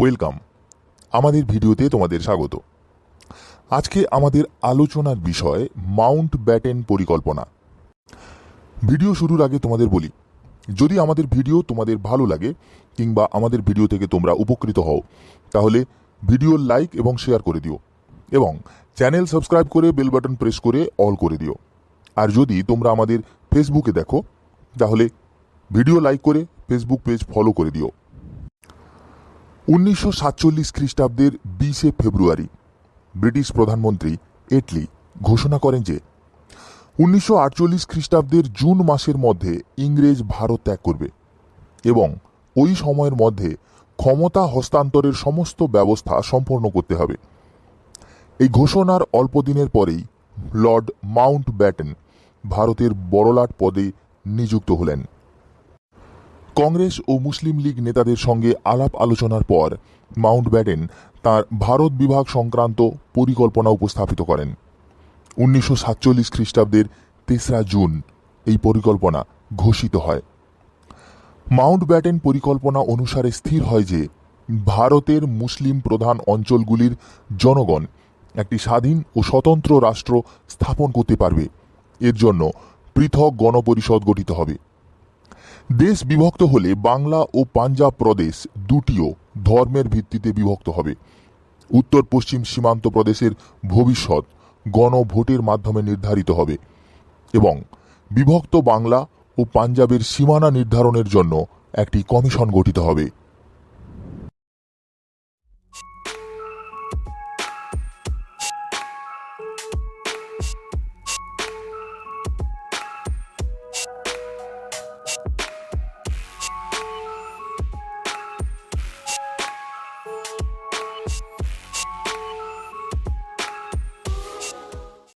Welcome. আমাদের ভিডিওতে তোমাদের স্বাগত। আজকে আমাদের আলোচনার বিষয় মাউন্ট ব্যাটেন পরিকল্পনা। ভিডিও শুরুর আগে তোমাদের বলি, যদি আমাদের ভিডিও তোমাদের ভালো লাগে কিংবা আমাদের ভিডিও থেকে তোমরা উপকৃত হও, তাহলে ভিডিও লাইক এবং শেয়ার করে দিও এবং চ্যানেল সাবস্ক্রাইব করে বেল বাটন প্রেস করে অল করে দিও। আর যদি তোমরা আমাদের ফেসবুকে দেখো, তাহলে ভিডিও লাইক করে ফেসবুক পেজ ফলো করে দিও। উনিশশো সাতচল্লিশ খ্রিস্টাব্দের বিশে ফেব্রুয়ারি, ব্রিটিশ প্রধানমন্ত্রী এটলি ঘোষণা করেন যে, উনিশশো আটচল্লিশ খ্রিস্টাব্দের জুন মাসের মধ্যে ইংরেজ ভারত ত্যাগ করবে এবং ওই সময়ের মধ্যে ক্ষমতা হস্তান্তরের সমস্ত ব্যবস্থা সম্পন্ন করতে হবে। এই ঘোষণার অল্প দিনের পরেই লর্ড মাউন্ট ব্যাটেন ভারতের বড়লাট পদে নিযুক্ত হলেন। কংগ্রেস ও মুসলিম লীগ নেতাদের সঙ্গে আলাপ আলোচনার পর মাউন্ট ব্যাটেন তাঁর ভারত বিভাগ সংক্রান্ত পরিকল্পনা উপস্থাপিত করেন। উনিশশো সাতচল্লিশ খ্রিস্টাব্দের তেসরা জুন এই পরিকল্পনা ঘোষিত হয়। মাউন্ট ব্যাটেন পরিকল্পনা অনুসারে স্থির হয় যে, ভারতের মুসলিম প্রধান অঞ্চলগুলির জনগণ একটি স্বাধীন ও স্বতন্ত্র রাষ্ট্র স্থাপন করতে পারবে। এর জন্য পৃথক গণপরিষদ গঠিত হবে। দেশ বিভক্ত হলে বাংলা ও পাঞ্জাব প্রদেশ দুটিও ধর্মের ভিত্তিতে বিভক্ত হবে। উত্তর পশ্চিম সীমান্ত প্রদেশের ভবিষ্যৎ গণভোটের মাধ্যমে নির্ধারিত হবে এবং বিভক্ত বাংলা ও পাঞ্জাবের সীমানা নির্ধারণের জন্য একটি কমিশন গঠিত হবে।